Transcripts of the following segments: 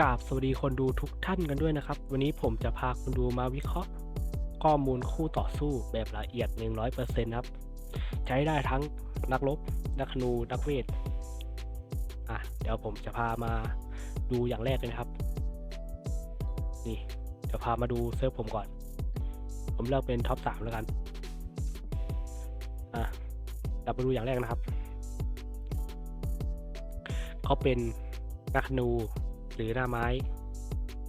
กราบสวัสดีคนดูทุกท่านกันด้วยนะครับ วันนี้ผมจะพาคนดูมาวิเคราะห์ ข้อมูลคู่ต่อสู้แบบละเอียด 100%ครับ ใช้ได้ทั้งนักรบนักธนูนักเวทอะเดี๋ยวผมจะพามาดูอย่างแรกเลยนะครับ นี่จะพามาดูเซิร์ฟผมก่อน ผมเลือกเป็นท็อปสามแล้วกันอะเราไปดูอย่างแรกนะครับเขาเป็นนักนู หรือหน้าไม้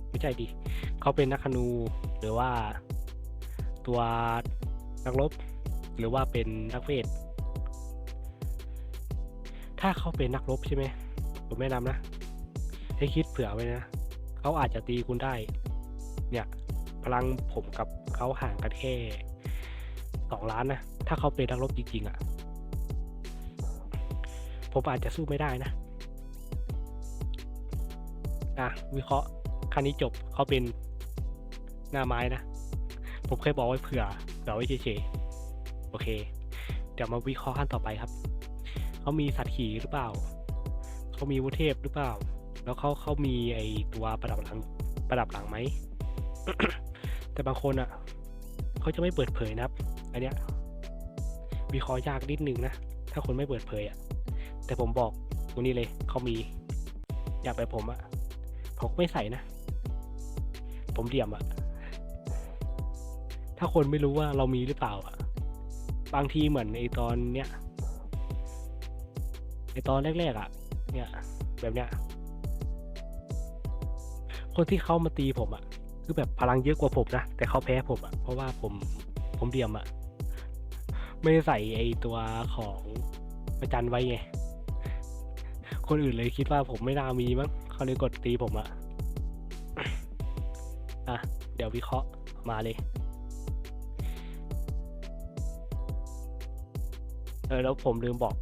ไม่ใช่ดิเขาเป็นนักธนูหรือว่าตัวนักรบหรือว่าเป็นนักเวท ถ้าเขาเป็นนักรบใช่ไหมผมแนะนำนะ ให้คิดเผื่อไว้นะ เขาอาจจะตีคุณได้ เนี่ย พลังผมกับเขาห่างกันแค่สองล้านนะ ถ้าเขาเป็นนักรบจริงๆอะ่ะ ผมอาจจะสู้ไม่ได้นะ อะวิเคราะห์คันนี้จบเขาเป็นหน้าไม้นะ ผมเคยบอกไว้เผื่อเผื่อไว้เฉยๆโอเค เดี๋ยวมาวิเคราะห์ขั้นต่อไปครับ เขามีสัตว์ขี่หรือเปล่า เขามีวุเทพหรือเปล่า แล้วเขาเขามีไอตัวประดับหลังประดับหลังไหม แต่บางคนอะเขาจะไม่เปิดเผยนะครับ อันเนี้ยวิเคราะห์ยากนิดนึงนะ ถ้าคนไม่เปิดเผยอะ แต่ผมบอกตรงนี้เลยเขามี อยากไปผมอะ ผมไม่ใส่นะ ผมเดี่ยมอะถ้าคนไม่รู้ว่าเรามีหรือเปล่าอะบางทีเหมือนไอตอนเนี้ยไอตอนแรกๆอะเนี่ยแบบเนี้ยคนที่เข้ามาตีผมอะคือแบบพลังเยอะกว่าผมนะแต่เขาแพ้ผมอะเพราะว่าผมผมเดี่ยมอะไม่ใส่ไอตัวของประจันไว้ไงคนอื่นเลยคิดว่าผมไม่น่ามีมั้ง เขาเลยกดตีผมอะอะ เดี๋ยววิเคราะห์มาเลย เออ แล้วผมลืมบอก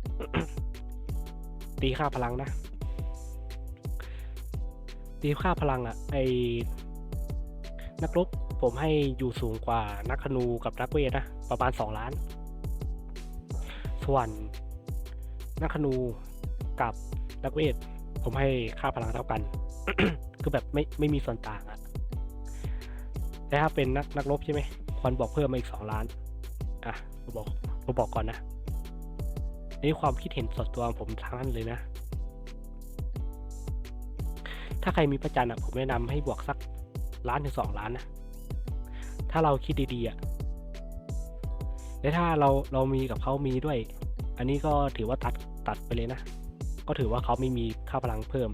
ตีค่าพลังนะ ตีค่าพลังอะไอนักรบผมให้อยู่สูงกว่านักธนูกับนักเวทนะ ประมาณสองล้าน ส่วนนักธนูกับนักเวท ผมให้ค่าพลังเท่ากัน คือแบบไม่ไม่มีส่วนต่างอะแต่ถ้าเป็นนักนักรบใช่ไหมควรบอกเพิ่มมาอีกสองล้าน อะผมบอกผมบอกก่อนนะนี่ความคิดเห็นส่วนตัวผมทั้งนั้นเลยนะ ถ้าใครมีประจันอะ ผมแนะนำให้บวกสักล้านถึงสองล้านนะ ถ้าเราคิดดีๆอะ และถ้าเราเรามีกับเขามีด้วย อันนี้ก็ถือว่าตัดตัดไปเลยนะ ก็ถือว่าเขาไม่มี ค่าพลังเพิ่ม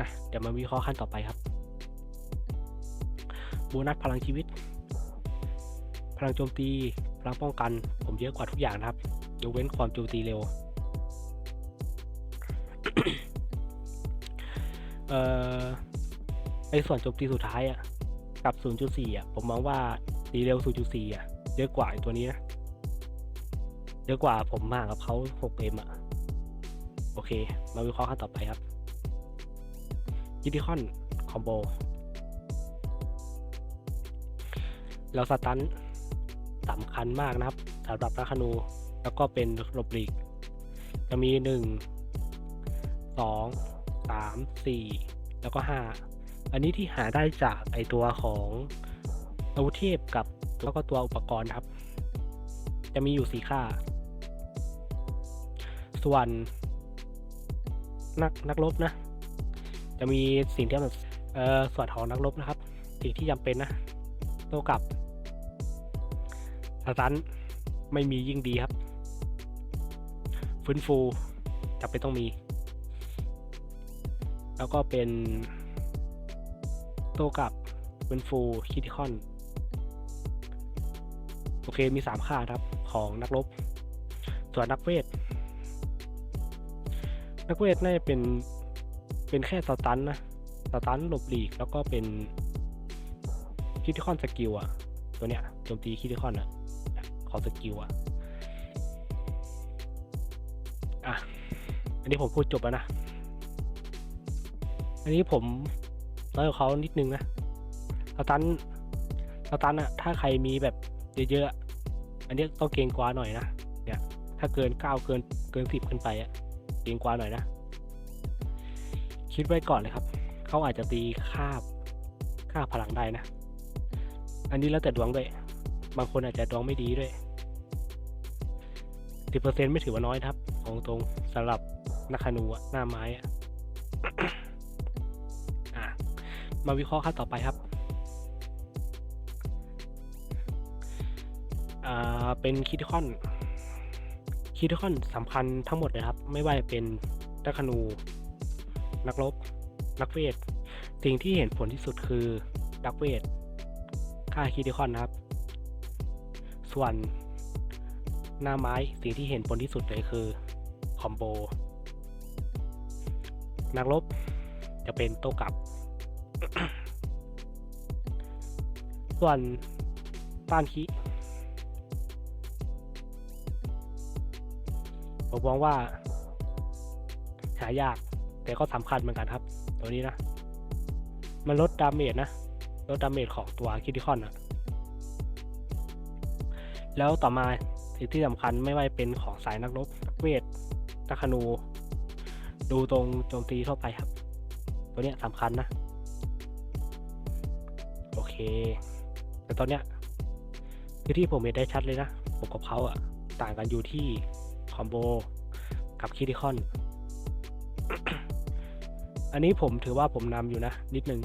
อะเดี๋ยวมาวิเคราะห์ขั้นต่อไปครับโบนัสพลังชีวิต พลังโจมตี พลังป้องกัน ผมเยอะกว่าทุกอย่างนะครับยกเว้นความโจมตีเร็วเอ่อไอส่วนโจมตีสุดท้ายอะกับ 0.4อะผมมองว่าตีเร็ว 0.4อะเยอะกว่าไอตัวนี้นะ เยอะกว่าผมมากกับเขา 6M อะโอเค มาวิเคราะห์ขั้นต่อไปครับยิดิคอนคอมโบแล้วสตันสำคัญมากนะครับสำหรับนักนู แล้วก็เป็นหลบหลีก จะมีหนึ่งสองสามสี่แล้วก็ห้าอันนี้ที่หาได้จากไอตัวของอาวุธเทพกับแล้วก็ตัวอุปกรณ์ครับ จะมีอยู่สี่ค่า ส่วนนักนักรบนะ จะมีสิ่งที่แบบเอ่อส่วนของนักรบนะครับ สิ่งที่จำเป็นนะโตกลับสตันไม่มียิ่งดีครับ ฟื้นฟูจำเป็นต้องมี แล้วก็เป็นโตกลับฟื้นฟูคิติคอนโอเคมีสามค่าครับของนักรบ ส่วนนักเวท นักเวทน่าจะเป็นเป็นแค่สตันนะสตันหลบหลีกแล้วก็เป็นคิติคอนสกิลอะตัวเนี้ยโจมตีคิติคอนอะขอสกิลอะอะ อันนี้ผมพูดจบแล้วนะ อันนี้ผมน้อยกว่าเขานิดนึงนะสตันสตันอะถ้าใครมีแบบเยอะๆอะอันนี้ต้องเกรงกว่าหน่อยนะเนี่ยถ้าเกินเก้าเกินเกินสิบขึ้นไปอะ เกรงกว่าหน่อยนะ คิดไว้ก่อนเลยครับ เขาอาจจะตีค่าค่าพลังได้นะ อันนี้แล้วแต่ดวงด้วย บางคนอาจจะดวงไม่ดีด้วยสิบเปอร์เซ็นไม่ถือว่าน้อยครับของตรงสำหรับนักขนูหน้าไม้อะอะมาวิเคราะห์ขั้นต่อไปครับ อ่า เป็นคิดคอน คิดคอนสำคัญทั้งหมดเลยครับ ไม่ว่าจะเป็นนักขนู นักรบ นักเวท สิ่งที่เห็นผลที่สุดคือนักเวท ค่าคิดคอนนะครับ ส่วนหน้าไม้สิ่งที่เห็นผลที่สุดเลยคือคอมโบ นักรบจะเป็นโต้กลับ ส่วนต้านคิ ผมมองว่า หายาก แต่ก็สำคัญเหมือนกันครับ ตัวนี้นะ มันลดดาเมจนะ ลดดาเมจของตัวคิติคอนอะแล้วต่อมาสิ่งที่สำคัญไม่ว่าเป็นของสายนักรบนักเวทนักธนู ดูตรงโจมตีทั่วไปครับ ตัวเนี้ยสำคัญนะ โอเค แต่ตอนเนี้ยคือที่ผมเห็นได้ชัดเลยนะ ผมกับเขาอะต่างกันอยู่ที่ คอมโบกับคิติคอนอันนี้ผมถือว่าผมนำอยู่นะ นิดนึง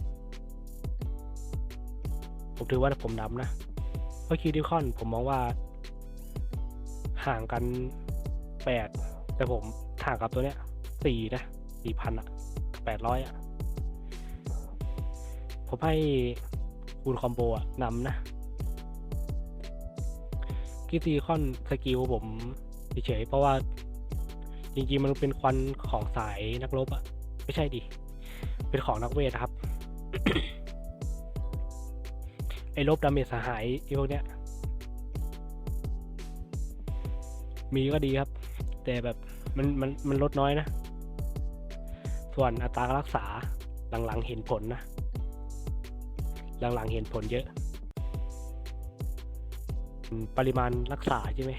ผมถือว่าผมนำนะ เพราะคิติคอนผมมองว่า ห่างกันแปดแต่ผมห่างกับตัวเนี้ยสี่นะสี่พันอะแปดร้อยอะผมให้คูณคอมโบอะนำนะคิติคอนสกิลผม เฉยๆเพราะว่าจริงๆมันเป็นควันของสายนักรบอะไม่ใช่ดิเป็นของนักเวทนะครับ ไอ้ลบดาเมจสหายไอ้พวกเนี้ย มีก็ดีครับ แต่แบบมันมันมันลดน้อยนะ ส่วนอัตราการรักษาหลังๆเห็นผลนะ หลังๆเห็นผลเยอะ ปริมาณรักษาใช่ไหม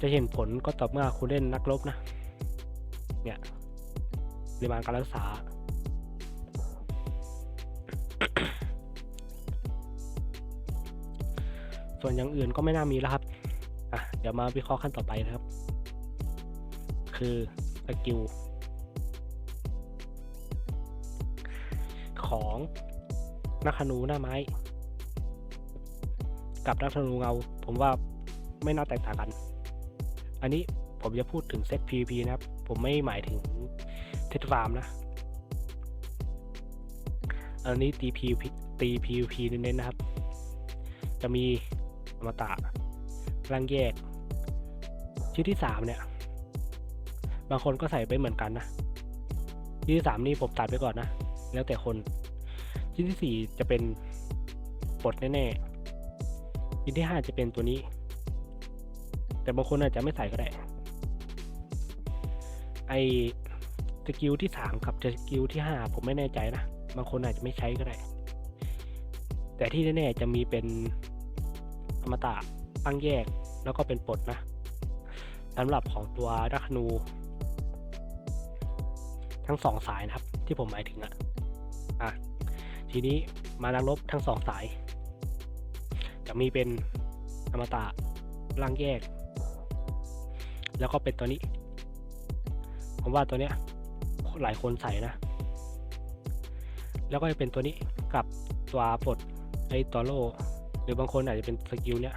จะเห็นผลก็ต่อเมื่อคุณเล่นนักรบนะ เนี่ยปริมาณการรักษา ส่วนอย่างอื่นก็ไม่น่ามีแล้วครับ อะ เดี๋ยวมาวิเคราะห์ขั้นต่อไปนะครับ คือสกิลของนักธนูหน้าไม้ กับนักธนูเงา ผมว่าไม่น่าแตกต่างกัน อันนี้ผมจะพูดถึงเซต PVP นะครับ ผมไม่หมายถึงเซตฟาร์มนะ อันนี้ตี PVP ตี PVP เน้นๆนะครับ จะมีอมตะร่างแยก ชิ้นที่สามเนี่ย บางคนก็ใส่ไปเหมือนกันนะ ชิ้นที่สามนี่ผมตัดไปก่อนนะ แล้วแต่คน ชิ้นที่สี่จะเป็นปลดแน่ๆชิ้นที่ห้าจะเป็นตัวนี้ แต่บางคนอาจจะไม่ใส่ก็ได้ ไอสกิลที่สามกับสกิลที่ห้าผมไม่แน่ใจนะ บางคนอาจจะไม่ใช้ก็ได้ แต่ที่แน่ๆจะมีเป็นอมตะตั้งแยกแล้วก็เป็นปลดนะสำหรับของตัวดักนู ทั้งสองสายนะครับ ที่ผมหมายถึงอะอะทีนี้มานักรบทั้งสองสาย จะมีเป็นอมตะร่างแยก แล้วก็เป็นตัวนี้ ผมว่าตัวเนี้ยหลายคนใส่นะ แล้วก็จะเป็นตัวนี้กับตัวปลดไอตัวโลหรือบางคนอาจจะเป็นสกิลเนี้ย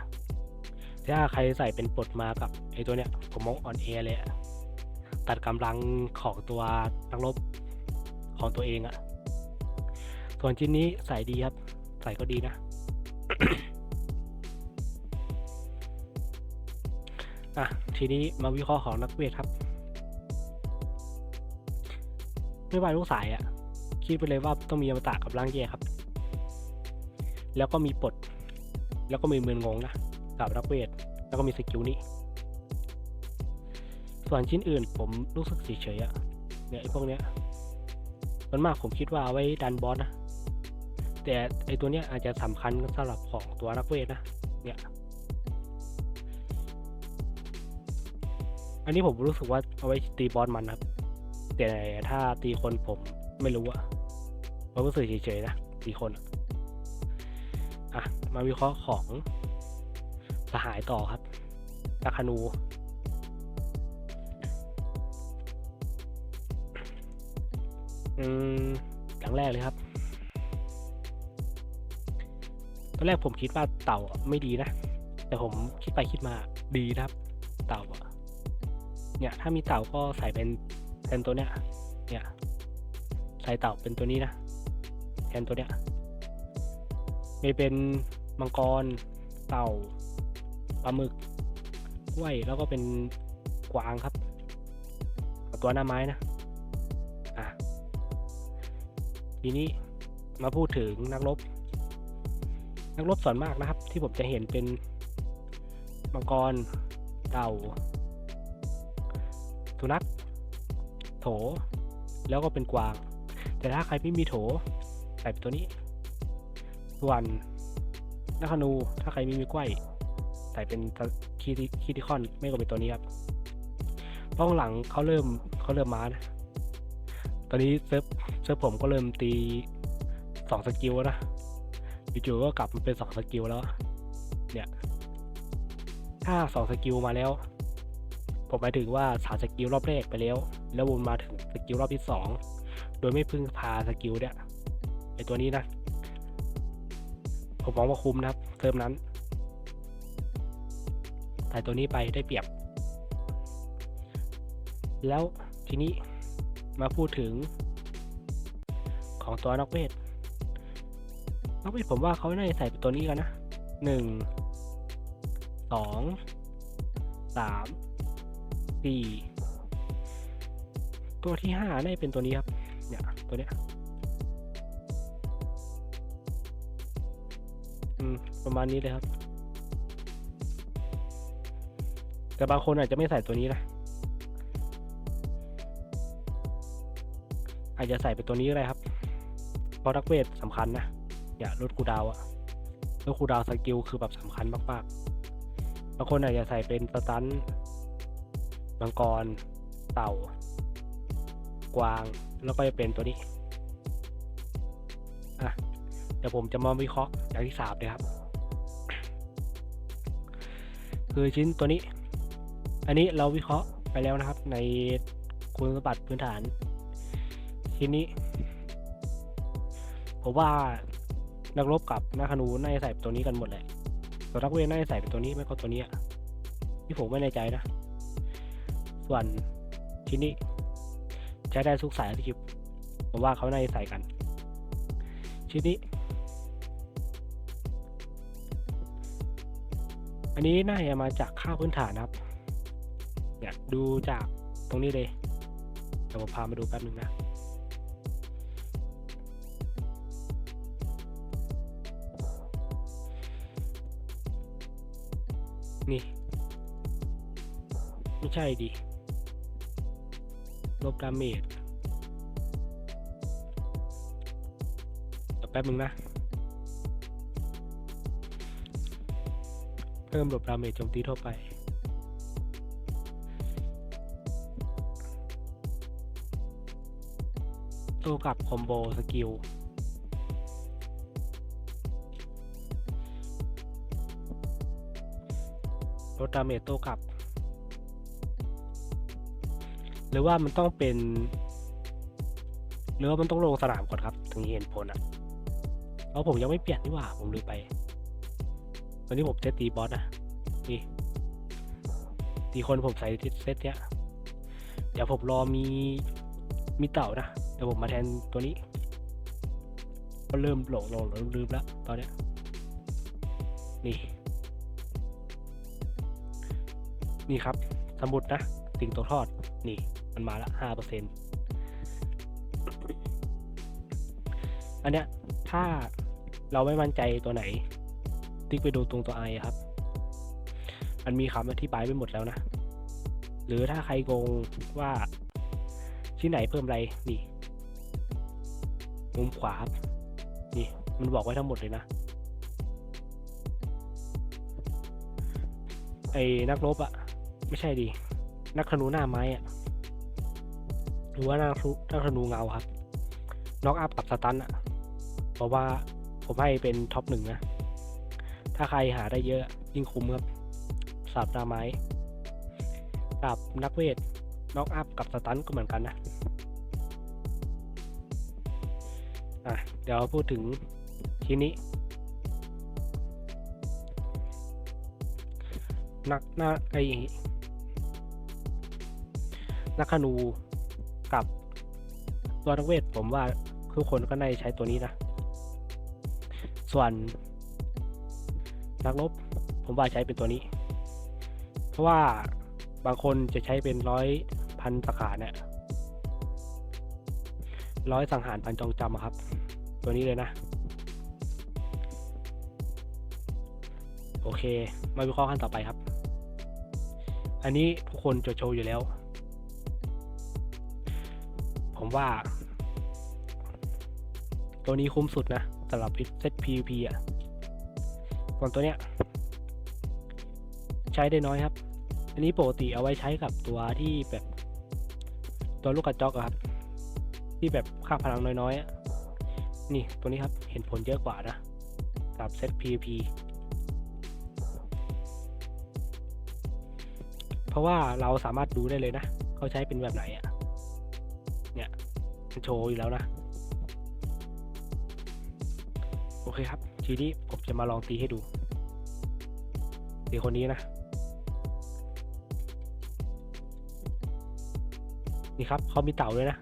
ถ้าใครใส่เป็นปลดมากับไอตัวเนี้ยผมมองออนแอเลยตัดกำลังของตัวนักรบของตัวเองอะส่วนชิ้นนี้ใส่ดีครับ ใส่ก็ดีนะ อะทีนี้มาวิเคราะห์ของนักเวทครับ ไม่ว่าลูกสายอะ่ะ คิดไปเลยว่าต้องมีอมตะกับร่างแย่ครับ แล้วก็มีปลด แล้วก็มีเมือนงงนะกับนักเวท แล้วก็มีสกิลนี้ ส่วนชิ้นอื่นผมรู้สึกเฉยๆอะ่ะเนี่ยไอ้พวกเนี้ยมันมากผมคิดว่าเอาไว้ดันบอสนะ แต่ไอตัวเนี้ยอาจจะสำคัญสำหรับของตัวนักเวทนะ เนี่ย อันนี้ผมรู้สึกว่าเอาไว้ตีบอสมันครับ แต่ถ้าตีคนผมไม่รู้อะผมรู้สึกเฉยๆนะสี่คนอะอะ มาวิเคราะห์ของสหายต่อครับตาคานูอืมอย่างแรกเลยครับตอนแรกผมคิดว่าเต่าไม่ดีนะ แต่ผมคิดไปคิดมาดีนะครับ เต่าอะ เนี่ยถ้ามีเต่าก็ใส่เป็นแทนตัวเนี้ยเนี่ยใส่เต่าเป็นตัวนี้นะแทนตัวเนี้ยไม่เป็นมังกรเต่าปลาหมึกกล้วยแล้วก็เป็นกวางครับกับตัวหน้าไม้นะอะทีนี้มาพูดถึงนักรบ นักรบส่วนมากนะครับ ที่ผมจะเห็นเป็นมังกรเต่า สุนัขโถ แล้วก็เป็นกวาง แต่ถ้าใครไม่มีโถ ใส่เป็นตัวนี้ ส่วนนักขนู ถ้าใครไม่มีกล้วยใส่เป็นคีติคีติคอน ไม่ก็เป็นตัวนี้ครับเพราะข้างหลังเขาเริ่มเขาเริ่มมานะตอนนี้เซิร์ฟเซิร์ฟผมก็เริ่มตีสองสกิลแล้วนะจู่ๆก็กลับมาเป็นสองสกิลแล้ว เนี่ย ถ้าสองสกิลมาแล้ว ผมหมายถึงว่าสาสกิลรอบแรกไปแล้ว แล้ววนมาถึงสกิลรอบที่สองโดยไม่พึ่งพาสกิลเนี่ยไอตัวนี้นะ ผมมองว่าคุ้มนะครับเติมนั้นแต่ตัวนี้ไปได้เปรียบ แล้วทีนี้มาพูดถึงของตัวนักเวทนักเวทผมว่าเขาน่าจะใส่ตัวนี้กันนะหนึ่งสองสาม สี่ตัวที่ห้าน่าจะเป็นตัวนี้ครับ เนี่ย ตัวเนี้ยอืมประมาณนี้เลยครับ แต่บางคนอาจจะไม่ใส่ตัวนี้นะ อาจจะใส่เป็นตัวนี้ก็ได้ครับ เพราะนักเวทสำคัญนะ อย่าลดคูดาวน์อะลดคูดาวน์สกิลคือแบบสำคัญมากๆ บางคนอาจจะใส่เป็นสตัน มังกร เต่า กวาง แล้วก็จะเป็นตัวนี้ อะ เดี๋ยวผมจะมาวิเคราะห์อย่างที่สามเลยครับ คือชิ้นตัวนี้ อันนี้เราวิเคราะห์ไปแล้วนะครับ ในคุณสมบัติพื้นฐานทีนี้ ผมว่านักรบกับนักธนูน่าจะใส่ตัวนี้กันหมดแหละส่วนนักเวทน่าจะใส่เป็นตัวนี้ไม่ก็ตัวนี้ที่ผมไม่แน่ใจนะ ส่วนชิ้นนี้ใช้ได้ทุกสายที่คิดผมว่าเขาน่าจะใส่กัน ชิ้นนี้ อันนี้น่าจะมาจากค่าวพื้นฐานนะครับเนี่ยดูจากตรงนี้เลยเดี๋ยวผมพามาดูแป๊บนึงนะนี่ ไม่ใช่ดิ ลบดาเมจเดี๋ยวแป๊บนึงนะ เพิ่มลบดาเมจโจมตีทั่วไปตัวกับคอมโบสกิลลดดาเมจโต้กลับ หรือว่ามันต้องเป็น หรือว่ามันต้องลงสนามก่อนครับ ถึงเห็นผลอะเพราะผมยังไม่เปลี่ยนนี่หว่า ผมลืมไป ตอนนี้ผมเซตตีบอสนะนี่ตีคนผมใส่เซตเนี้ยเดี๋ยวผมรอมีมีเต่านะเดี๋ยวผมมาแทนตัวนี้ก็เริ่มหลงหลงลืมแล้วตอนเนี้ยนี่ นี่ครับ สมุดนะสิ่งตัวทอด นี่ มันมาละห้าเปอร์เซ็นอันเนี้ยถ้าเราไม่มั่นใจตัวไหน ติ๊กไปดูตรงตัวไอครับ มันมีคำอธิบายไปหมดแล้วนะ หรือถ้าใครงงว่าที่ไหนเพิ่มอะไรนี่มุมขวาครับนี่มันบอกไว้ทั้งหมดเลยนะ ไอ้นักรบอะไม่ใช่ดินักธนูหน้าไม้อะ หรือว่านักธนูนักธนูเงาครับน็อกอัพกับสตันอะเพราะว่าผมให้เป็นท็อปหนึ่งนะ ถ้าใครหาได้เยอะยิ่งคุ้มครับสับดาไม้กับนักเวทน็อกอัพกับสตันก็เหมือนกันนะอะเดี๋ยวพูดถึงชิ้นนี้นักหน้าไอนักขนู กับตัวนักเวทผมว่าทุกคนก็น่าจะใช้ตัวนี้นะ ส่วนนักรบผมว่าใช้เป็นตัวนี้ เพราะว่าบางคนจะใช้เป็นร้อยพันสาขาเนี่ยร้อยสังหารพันจองจำครับ ตัวนี้เลยนะ โอเค มาวิเคราะห์ขั้นต่อไปครับ อันนี้ทุกคนจะโชว์อยู่แล้ว ว่า ตัวนี้คุ้มสุดนะสำหรับเซต PVP อะส่วนตัวเนี้ย ใช้ได้น้อยครับ อันนี้ปกติเอาไว้ใช้กับตัวที่แบบตัวลูกกระจอกครับ ที่แบบค่าพลังน้อยๆอะนี่ตัวนี้ครับเห็นผลเยอะกว่านะกับเซต PVP เพราะว่าเราสามารถดูได้เลยนะ เขาใช้เป็นแบบไหนอะเนี่ยมัน โชว์อยู่แล้วนะ โอเคครับ ทีนี้ผมจะมาลองตีให้ดูตีคนนี้นะ นี่ครับเขามีเต่าด้วยนะ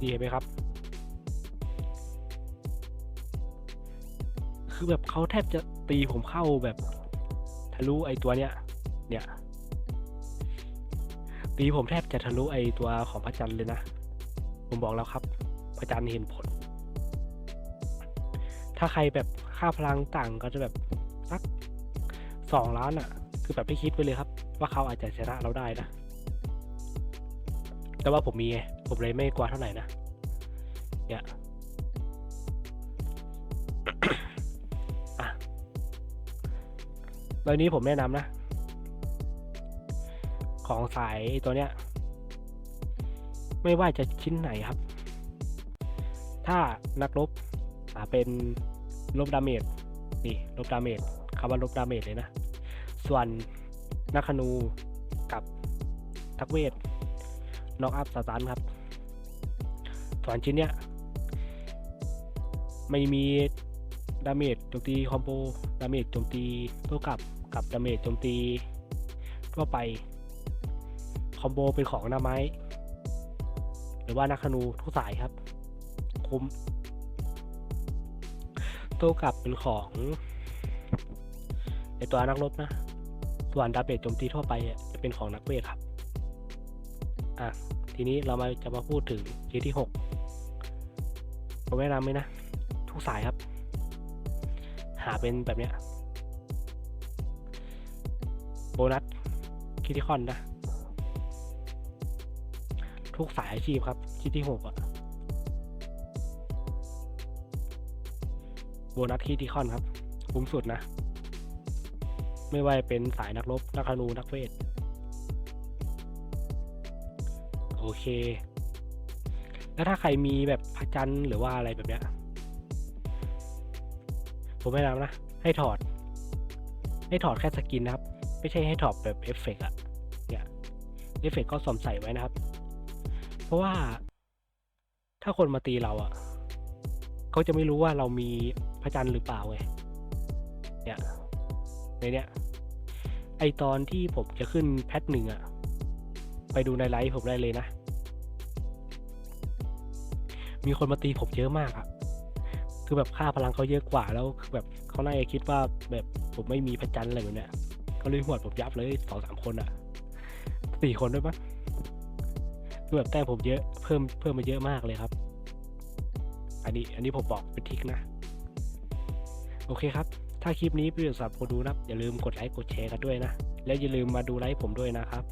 ดีเห็นไหมครับคือแบบเขาแทบจะ ตีผมเข้าแบบทะลุไอตัวเนี้ย เนี่ย ตีผมแทบจะทะลุไอตัวของพระจันทร์เลยนะ ผมบอกแล้วครับ พระจันทร์เห็นผล ถ้าใครแบบค่าพลังต่างก็จะแบบสักสองล้านอะ่ะ คือแบบไม่คิดไปเลยครับ ว่าเขาอาจจะชนะเราได้นะ แต่ว่าผมมีไงผมเลยไม่กลัวเท่าไหร่นะ เนี่ย ใบนี้ผมแนะนำนะ ของสายตัวเนี้ย ไม่ว่าจะชิ้นไหนครับ ถ้านักรบเป็นลบดาเมจนี่ลบดาเมจคำว่าลบดาเมจเลยนะ ส่วนนักขนูกับทักเวทน็อกอัพสตันครับส่วนชิ้นเนี้ยไม่มี ดาเมจโจมตีคอมโบดาเมจโจมตีตัวกลับกับดาเมจโจมตีทั่วไปคอมโบเป็นของหน้าไม้ หรือว่านักขนูทุกสายครับ คุ้มตัวกลับเป็นของในตัวนักรบนะ ส่วนดาเมจโจมตีทั่วไปจะเป็นของนักเวทครับ อะ ทีนี้เรามาจะมาพูดถึงทีที่หกผมแนะนำไหมนะ ทุกสายครับ หาเป็นแบบเนี้ยโบนัสคิติคอนนะ ทุกสายอาชีพครับคิดที่หกอะโบนัสคิติคอนครับคุ้มสุดนะ ไม่ว่าเป็นสายนักรบ นักธนู นักเวท โอเค แล้วถ้าใครมีแบบพระจันทร์หรือว่าอะไรแบบเนี้ย ผมแนะนำนะ ให้ถอด ให้ถอดแค่สกินนะครับ ไม่ใช่ให้ถอดแบบเอฟเฟกต์อะเนี่ยเอฟเฟกต์ก็สวมใส่ไว้นะครับ เพราะว่า ถ้าคนมาตีเราอะเขาจะไม่รู้ว่าเรามีพระจันทร์หรือเปล่าไงเนี่ยในเนี้ยไอตอนที่ผมจะขึ้นแพทหนึ่งอะไปดูในไลฟ์ผมได้เลยนะ มีคนมาตีผมเยอะมากอะ คือแบบค่าพลังเขาเยอะกว่าแล้วคือแบบเขาน่าจะคิดว่าแบบผมไม่มีพระจันทร์อะไรแบบเนี้ยเขาเลยหวดผมยับเลยสองสามคนอะสี่คนด้วยปะคือแบบแต้มผมเยอะเพิ่มเพิ่มมาเยอะมากเลยครับ อันนี้อันนี้ผมบอกเป็นทิกนะ โอเคครับ ถ้าคลิปนี้เป็นสำหรับคนดูนะอย่าลืมกดไลค์กดแชร์กันด้วยนะ และอย่าลืมมาดูไลฟ์ผมด้วยนะครับ